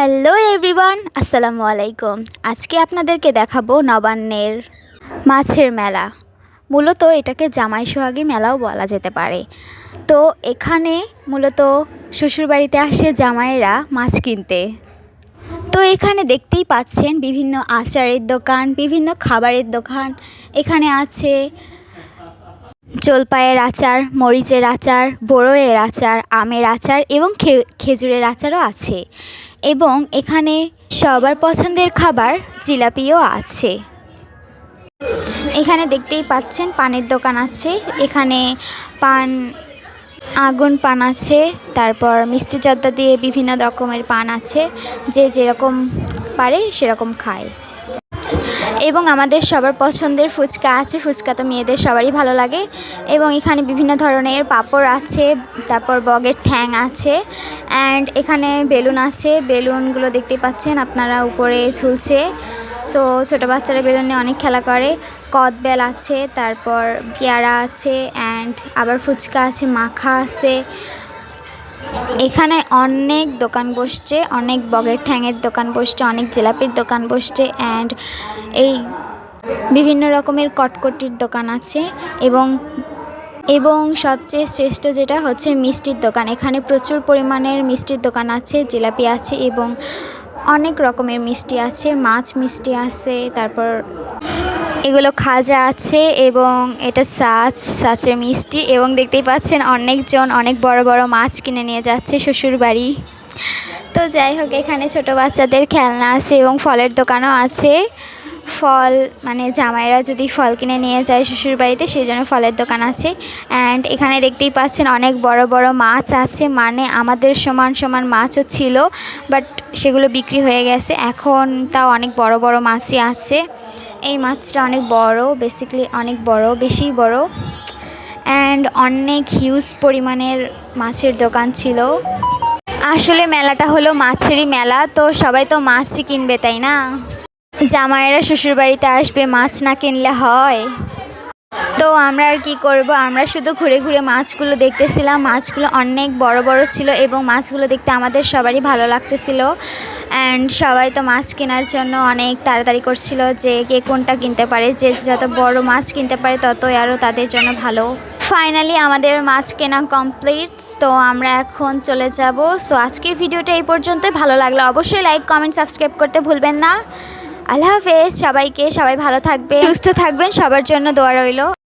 Hello everyone, আসসালামু আলাইকুম। আজকে আপনাদেরকে দেখাবো নবান্নের মাছের মেলা। মূলত এটাকে জামাই সোহাগী মেলাও বলা যেতে পারে। তো এখানে মূলত শ্বশুরবাড়িতে আসে জামাইরা মাছ কিনতে। তো এখানে দেখতেই পাচ্ছেন বিভিন্ন আচারের দোকান, বিভিন্ন খাবারের দোকান। এখানে আছে জলপাইয়ের আচার, মরিচের আচার বড়োয়ের আচার, আমের আচার এবং খেজুরের আচারও আছে। এবং এখানে সবার পছন্দের খাবার জিলাপিও আছে। এখানে দেখতেই পাচ্ছেন পানের দোকান আছে। এখানে পান, আগুন পান আছে। তারপর মিষ্টি জর্দা দিয়ে বিভিন্ন রকমের পান আছে। যে যেরকম পারে সেরকম খায়। এবং আমাদের সবার পছন্দের ফুচকা আছে, ফুচকা তো মেয়েদের সবারই ভালো লাগে। এবং এখানে বিভিন্ন ধরনের পাঁপড় আছে, তারপর বগের ঠ্যাং আছে অ্যান্ড এখানে বেলুন আছে। বেলুনগুলো দেখতে পাচ্ছেন আপনারা উপরে ঝুলছে। সো ছোটো বাচ্চারা বেলুন নিয়ে অনেক খেলা করে। কদবেল আছে, তারপর পেয়ারা আছে অ্যান্ড আবার ফুচকা আছে, মাখা আছে। এখানে অনেক দোকান বসছে, অনেক বগের ঠ্যাঙের দোকান বসছে, অনেক জেলাপির দোকান বসছে অ্যান্ড এই বিভিন্ন রকমের কটকটির দোকান আছে এবং এবং সবচেয়ে শ্রেষ্ঠ যেটা হচ্ছে মিষ্টির দোকান। এখানে প্রচুর পরিমাণের মিষ্টির দোকান আছে, জিলাপি আছে এবং অনেক রকমের মিষ্টি আছে, মাছ মিষ্টি আছে, তারপর এগুলো খাজা আছে এবং এটা সাচ সাচের মিষ্টি এবং দেখতেই পাচ্ছেন অনেকজন অনেক বড় বড় মাছ কিনে নিয়ে যাচ্ছে শ্বশুর বাড়ি তো যাই হোক, এখানে ছোট বাচ্চাদের খেলনা আছে এবং ফলের দোকানও আছে। ফল মানে জামাইরা যদি ফল কিনে নিয়ে যায় শ্বশুর বাড়িতে সেই জন্য ফলের দোকান আছে। অ্যান্ড এখানে দেখতেই পাচ্ছেন অনেক বড় বড় মাছ আছে। মানে আমাদের সমান সমান মাছও ছিল বাট সেগুলো বিক্রি হয়ে গেছে। এখন তাও অনেক বড় বড় মাছই আছে। এই মাছটা অনেক বড় বেসিক্যালি অনেক বড়, বেশি বড়। অ্যান্ড অনেক হিউজ পরিমাণের মাছের দোকান ছিল। আসলে মেলাটা হলো মাছেরই মেলা, তো সবাই তো মাছই কিনবে, তাই না? জামাইয়েরা শ্বশুরবাড়িতে আসবে, মাছ না কিনলে হয়। তো আমরা আর কি করব? আমরা শুধু ঘুরে ঘুরে মাছগুলো দেখতেছিলাম। মাছগুলো অনেক বড় বড় ছিল এবং মাছগুলো দেখতে আমাদের সবারই ভালো লাগতেছিল। অ্যান্ড সবাই তো মাছ কেনার জন্য অনেক তাড়াতাড়ি করছিল যে কে কোনটা কিনতে পারে। যে যত বড় মাছ কিনতে পারে, ততই আরও তাদের জন্য ভালো। ফাইনালি আমাদের মাছ কেনা কমপ্লিট তো আমরা এখন চলে যাব। সো আজকের ভিডিওটা এই পর্যন্তই। ভালো লাগল অবশ্যই লাইক কমেন্ট সাবস্ক্রাইব করতে ভুলবেন না। আল্লাহ হাফেজ সবাইকে সবাই ভালো থাকবে সুস্থ থাকবেন সবার জন্য দোয়া রইল।